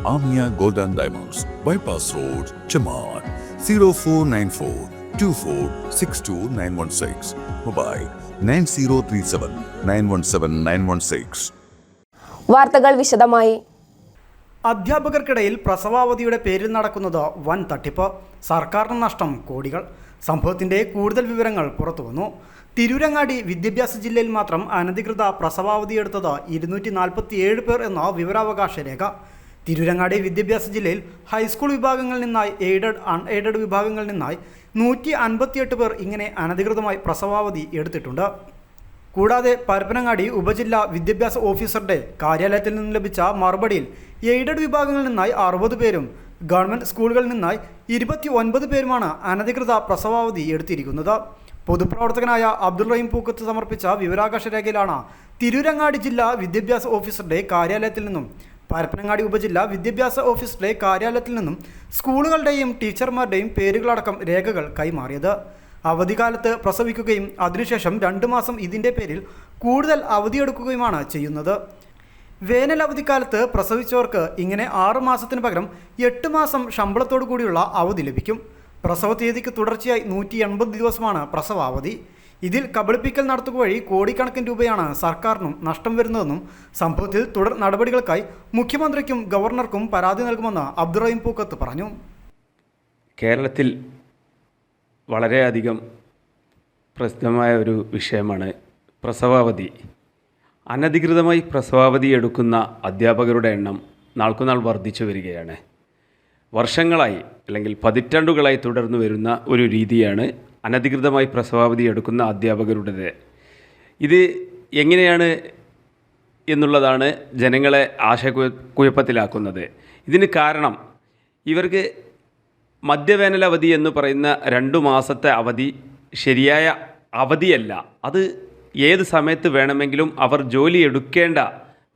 Redefining four six two nine Amia six mobile Diamonds. Bypass Road, Chaman. 0494 2462 Mobile 9037 917 916. വാർത്തകൾ വിശദമായി അധ്യാപകർക്കിടയിൽ പ്രസവാവധിയുടെ പേരിൽ നടക്കുന്നത് വൻ തട്ടിപ്പ് സർക്കാരിന് നഷ്ടം കോടികൾ സംഭവത്തിന്റെ കൂടുതൽ വിവരങ്ങൾ പുറത്തുവന്നു തിരൂരങ്ങാടി വിദ്യാഭ്യാസ ജില്ലയിൽ മാത്രം അനധികൃത പ്രസവാവധിയെടുത്തത് ഇരുന്നൂറ്റി നാൽപ്പത്തി ഏഴ് പേർ എന്ന വിവരാവകാശ രേഖ തിരൂരങ്ങാടി വിദ്യാഭ്യാസ ജില്ലയിൽ ഹൈസ്കൂൾ വിഭാഗങ്ങളിൽ നിന്നായി എയ്ഡഡ് അൺ എയ്ഡഡ് വിഭാഗങ്ങളിൽ നിന്നായി നൂറ്റി അൻപത്തിയെട്ട് പേർ ഇങ്ങനെ അനധികൃതമായി പ്രസവാവധി എടുത്തിട്ടുണ്ട്. കൂടാതെ പരപ്പനങ്ങാടി ഉപജില്ലാ വിദ്യാഭ്യാസ ഓഫീസറുടെ കാര്യാലയത്തിൽ നിന്ന് ലഭിച്ച മറുപടിയിൽ എയ്ഡഡ് വിഭാഗങ്ങളിൽ നിന്നായി അറുപത് പേരും ഗവൺമെന്റ് സ്കൂളുകളിൽ നിന്നായി ഇരുപത്തി ഒൻപത് പേരുമാണ് അനധികൃത പ്രസവാവധി എടുത്തിരിക്കുന്നത്. പൊതുപ്രവർത്തകനായ അബ്ദുൾ റഹീം പൂക്കത്ത് സമർപ്പിച്ച വിവരാകാശ രേഖയിലാണ് തിരൂരങ്ങാടി ജില്ലാ വിദ്യാഭ്യാസ ഓഫീസറുടെ കാര്യാലയത്തിൽ നിന്നും പരപ്പനങ്ങാടി ഉപജില്ല വിദ്യാഭ്യാസ ഓഫീസിലെ കാര്യാലയത്തിൽ നിന്നും സ്കൂളുകളുടെയും ടീച്ചർമാരുടെയും പേരുകളടക്കം രേഖകൾ കൈമാറിയത്. അവധിക്കാലത്ത് പ്രസവിക്കുകയും അതിനുശേഷം രണ്ട് മാസം ഇതിന്റെ പേരിൽ കൂടുതൽ അവധിയെടുക്കുകയുമാണ് ചെയ്യുന്നത്. വേനൽ അവധിക്കാലത്ത് പ്രസവിച്ചവർക്ക് ഇങ്ങനെ ആറ് മാസത്തിന് പകരം എട്ട് മാസം ശമ്പളത്തോടു കൂടിയുള്ള അവധി ലഭിക്കും. പ്രസവ തീയതിക്ക് തുടർച്ചയായി നൂറ്റി എൺപത് ദിവസമാണ് പ്രസവാവധി. ഇതിൽ കബളിപ്പിക്കൽ നടത്തുക വഴി കോടിക്കണക്കിന് രൂപയാണ് സർക്കാരിനും നഷ്ടം വരുന്നതെന്നും സംഭവത്തിൽ തുടർ നടപടികൾക്കായി മുഖ്യമന്ത്രിക്കും ഗവർണർക്കും പരാതി നൽകുമെന്ന് അബ്ദുറഹിം പൂക്കത്ത് പറഞ്ഞു. കേരളത്തിൽ വളരെയധികം പ്രസിദ്ധമായ ഒരു വിഷയമാണ് പ്രസവാവധി. അനധികൃതമായി പ്രസവാവധി എടുക്കുന്ന അധ്യാപകരുടെ എണ്ണം നാൾക്കുനാൾ വർദ്ധിച്ചു വരികയാണ്. വർഷങ്ങളായി അല്ലെങ്കിൽ പതിറ്റാണ്ടുകളായി തുടർന്നു വരുന്ന ഒരു രീതിയാണ് അനധികൃതമായി പ്രസവാവധി എടുക്കുന്ന അധ്യാപകരുടേത്. ഇത് എങ്ങനെയാണ് എന്നുള്ളതാണ് ജനങ്ങളെ ആശയക്കുഴപ്പത്തിലാക്കുന്നത്. ഇതിന് കാരണം ഇവർക്ക് മധ്യവേനൽ അവധി എന്ന് പറയുന്ന രണ്ടു മാസത്തെ അവധി ശരിയായ അവധിയല്ല. അത് ഏത് സമയത്ത് വേണമെങ്കിലും അവർ ജോലി എടുക്കേണ്ട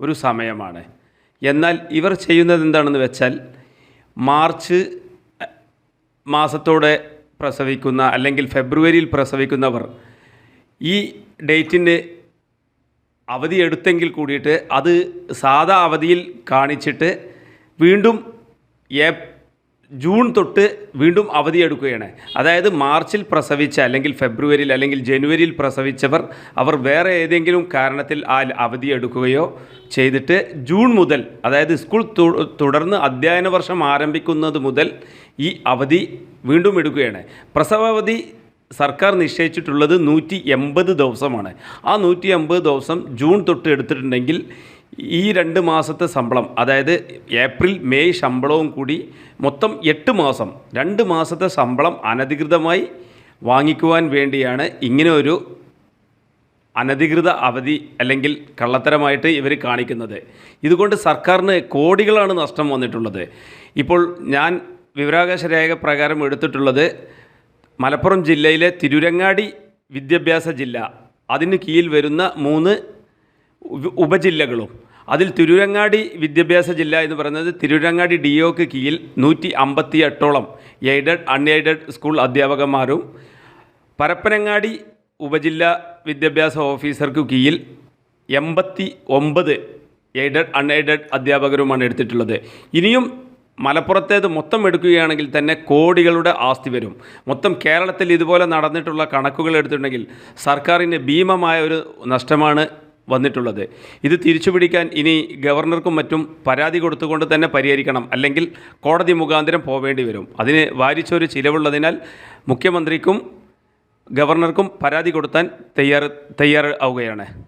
ഒരു സമയമാണ്. എന്നാൽ ഇവർ ചെയ്യുന്നത് എന്താണെന്ന് വെച്ചാൽ മാർച്ച് മാസത്തോടെ പ്രസവിക്കുന്ന അല്ലെങ്കിൽ ഫെബ്രുവരിയിൽ പ്രസവിക്കുന്നവർ ഈ ഡേറ്റിന് അവധി എടുത്തെങ്കിൽ കൂടിയിട്ട് അത് സാധാ അവധിയിൽ കാണിച്ചിട്ട് വീണ്ടും ജൂൺ തൊട്ട് വീണ്ടും അവധിയെടുക്കുകയാണ് അതായത് മാർച്ചിൽ പ്രസവിച്ച അല്ലെങ്കിൽ ഫെബ്രുവരിയിൽ അല്ലെങ്കിൽ ജനുവരിയിൽ പ്രസവിച്ചവർ അവർ വേറെ ഏതെങ്കിലും കാരണത്തിൽ ആ അവധിയെടുക്കുകയോ ചെയ്തിട്ട് ജൂൺ മുതൽ അതായത് സ്കൂൾ തുടർന്ന് അധ്യയന വർഷം ആരംഭിക്കുന്നത് മുതൽ ഈ അവധി വീണ്ടും എടുക്കുകയാണ്. പ്രസവാവധി സർക്കാർ നിശ്ചയിച്ചിട്ടുള്ളത് നൂറ്റി എൺപത് ദിവസമാണ്. ആ നൂറ്റി എൺപത് ദിവസം ജൂൺ തൊട്ട് എടുത്തിട്ടുണ്ടെങ്കിൽ ഈ രണ്ട് മാസത്തെ ശമ്പളം അതായത് ഏപ്രിൽ മെയ് ശമ്പളവും കൂടി മൊത്തം എട്ട് മാസം രണ്ട് മാസത്തെ ശമ്പളം അനധികൃതമായി വാങ്ങിക്കുവാൻ വേണ്ടിയാണ് ഇങ്ങനെ ഒരു അനധികൃത അവധി അല്ലെങ്കിൽ കള്ളത്തരമായിട്ട് ഇവർ കാണിക്കുന്നത്. ഇതുകൊണ്ട് സർക്കാരിന് കോടികളാണ് നഷ്ടം വന്നിട്ടുള്ളത്. ഇപ്പോൾ ഞാൻ വിവരാവകാശ രേഖ പ്രകാരം എടുത്തിട്ടുള്ളത് മലപ്പുറം ജില്ലയിലെ തിരുരങ്ങാടി വിദ്യാഭ്യാസ ജില്ല അതിന് കീഴിൽ വരുന്ന മൂന്ന് ഉപ- ഉപജില്ലകളും. അതിൽ തിരൂരങ്ങാടി വിദ്യാഭ്യാസ ജില്ല എന്ന് പറയുന്നത് തിരൂരങ്ങാടി ഡി ഒക്ക് കീഴിൽ നൂറ്റി അമ്പത്തി എട്ടോളം എയ്ഡഡ് അൺഎയ്ഡഡ് സ്കൂൾ അധ്യാപകന്മാരും പരപ്പനങ്ങാടി ഉപജില്ലാ വിദ്യാഭ്യാസ ഓഫീസർക്ക് കീഴിൽ എൺപത്തി ഒമ്പത് എയ്ഡഡ് അൺഎയ്ഡഡ് അധ്യാപകരുമാണ് എടുത്തിട്ടുള്ളത്. ഇനിയും മലപ്പുറത്തേത് മൊത്തം എടുക്കുകയാണെങ്കിൽ തന്നെ കോടികളുടെ ആസ്തി വരും. മൊത്തം കേരളത്തിൽ ഇതുപോലെ നടന്നിട്ടുള്ള കണക്കുകൾ എടുത്തിട്ടുണ്ടെങ്കിൽ സർക്കാരിന് ഭീമമായ ഒരു നഷ്ടമാണ് വന്നിട്ടുള്ളത്. ഇത് തിരിച്ചുപിടിക്കാൻ ഇനി ഗവർണർക്കും മറ്റും പരാതി കൊടുത്തുകൊണ്ട് തന്നെ പരിഹരിക്കണം. അല്ലെങ്കിൽ കോടതി മുഖാന്തരം പോവേണ്ടി വരും. അതിന് വാരിച്ചൊരു ചിലവുള്ളതിനാൽ മുഖ്യമന്ത്രിക്കും ഗവർണർക്കും പരാതി കൊടുത്താൻ തയ്യാറ് തയ്യാറാവുകയാണ്